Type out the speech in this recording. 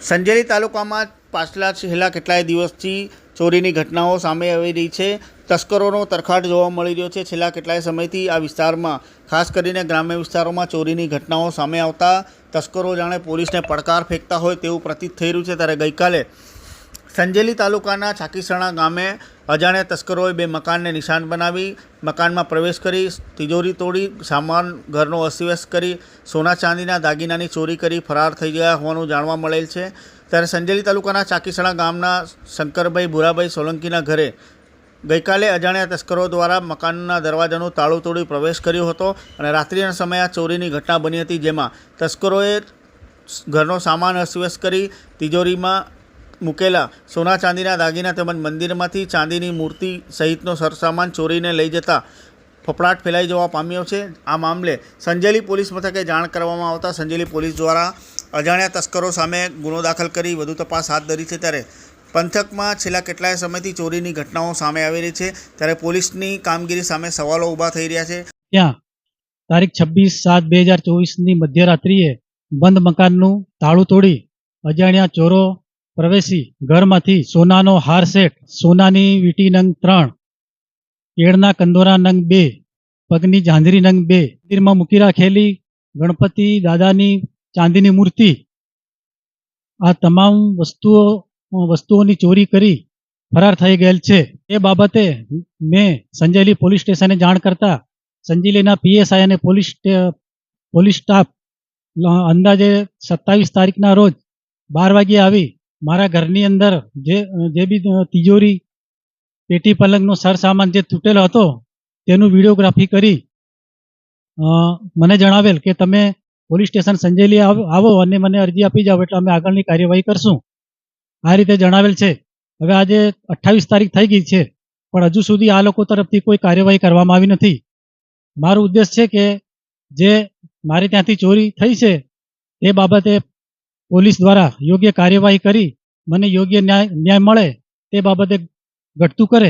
સંજેલી તાલુકામાં પાછલા છેલ્લા કેટલાય દિવસથી ચોરીની ઘટનાઓ સામે આવી રહી છે. તસ્કરોનો તરખાટ જોવા મળી રહ્યો છે. છેલ્લા કેટલાય સમયથી આ વિસ્તારમાં, ખાસ કરીને ગ્રામ્ય વિસ્તારોમાં ચોરીની ઘટનાઓ સામે આવતા તસ્કરો જાણે પોલીસને પડકાર ફેંકતા હોય તેવું પ્રતીત થઈ રહ્યું છે. ત્યારે ગઈકાલે સંજેલી તાલુકાના છાકીસણા ગામે અજાણ્યા તસ્કરોએ બે મકાનને નિશાન બનાવી, મકાનમાં પ્રવેશ કરી, તિજોરી તોડી, સામાન ઘરનો અસ્તવ્યસ્ત કરી, સોના ચાંદીના દાગીનાની ચોરી કરી ફરાર થઈ ગયા હોવાનું જાણવા મળેલ છે. ત્યારે સંજેલી તાલુકાના ચાકીસણા ગામના શંકરભાઈ ભુરાભાઈ સોલંકીના ઘરે ગઈકાલે અજાણ્યા તસ્કરો દ્વારા મકાનના દરવાજાનું તાળું તોડી પ્રવેશ કર્યો હતો અને રાત્રિના સમયે આ ચોરીની ઘટના બની હતી, જેમાં તસ્કરોએ ઘરનો સામાન અસ્તવ્યસ્ત કરી, તિજોરીમાં મૂકેલા. સોના ચાંદીના દાગીના તેમજ મંદિરમાંથી ચાંદીની મૂર્તિ સહિતનો સરસામાન ચોરીને લઈ જતા ફફડાટ ફેલાઈ જવા પામ્યો છે. આ મામલે સંજેલી પોલીસ મથકે જાણ કરવામાં આવતા સંજેલી પોલીસ દ્વારા અજાણ્યા તસ્કરો સામે ગુનો દાખલ કરી વધુ તપાસ હાથ ધરી છે. ત્યારે પંથકમાં છેલ્લા કેટલાય સમયથી ચોરીની ઘટનાઓ સામે આવી રહી છે. ત્યારે પોલીસની કામગીરી સામે સવાલો ઊભા થઈ રહ્યા છે. ત્યાં તારીખ છવ્વીસ સાત બે હજાર ચોવીસની મધ્યરાત્રિએ બંધ મકાનનું તાળું તોડી અજાણ્યા ચોરો પ્રવેશી ઘરમાંથી સોનાનો હાર સેટ સોનાની વીટી નંગ ત્રણ, કેળના કંદોરા નંગ બે, પગની ઝાંઝરી નંગ બે, મંદિરમાં મૂકી રાખેલી ગણપતિ દાદાની ચાંદીની મૂર્તિ. આ તમામ વસ્તુઓ, વસ્તુઓની ચોરી કરી ફરાર થઈ ગયેલ છે. એ બાબતે મેં સંજેલી પોલીસ સ્ટેશને જાણ કરતા સંજીલીના પીએસઆઈ અને પોલીસ પોલીસ સ્ટાફ અંદાજે સત્તાવીસ તારીખના રોજ બાર વાગ્યે આવી મારા ઘરની અંદર જે જે બી તિજોરી, પેટી પલંગનો સરસામાન જે તૂટેલો હતો, તેનું વિડીયોગ્રાફી કરી મને જણાવેલ કે તમે પોલીસ સ્ટેશન સંજેલી આવ- અને મને અરજી આપી જાઓ, એટલે અમે આગળની કાર્યવાહી કરશું. આ રીતે જણાવેલ છે. હવે આજે અઠ્ઠાવીસ તારીખ થઈ ગઈ છે, પણ હજુ સુધી આ લોકો તરફથી કોઈ કાર્યવાહી કરવામાં આવી નથી. મારો ઉદ્દેશ છે કે જે મારે ત્યાંથી ચોરી થઈ છે એ બાબતે પોલીસ દ્વારા યોગ્ય કાર્યવાહી કરી મને યોગ્ય ન્યાય ન્યાય મળે તે બાબતે ઘટતું કરે.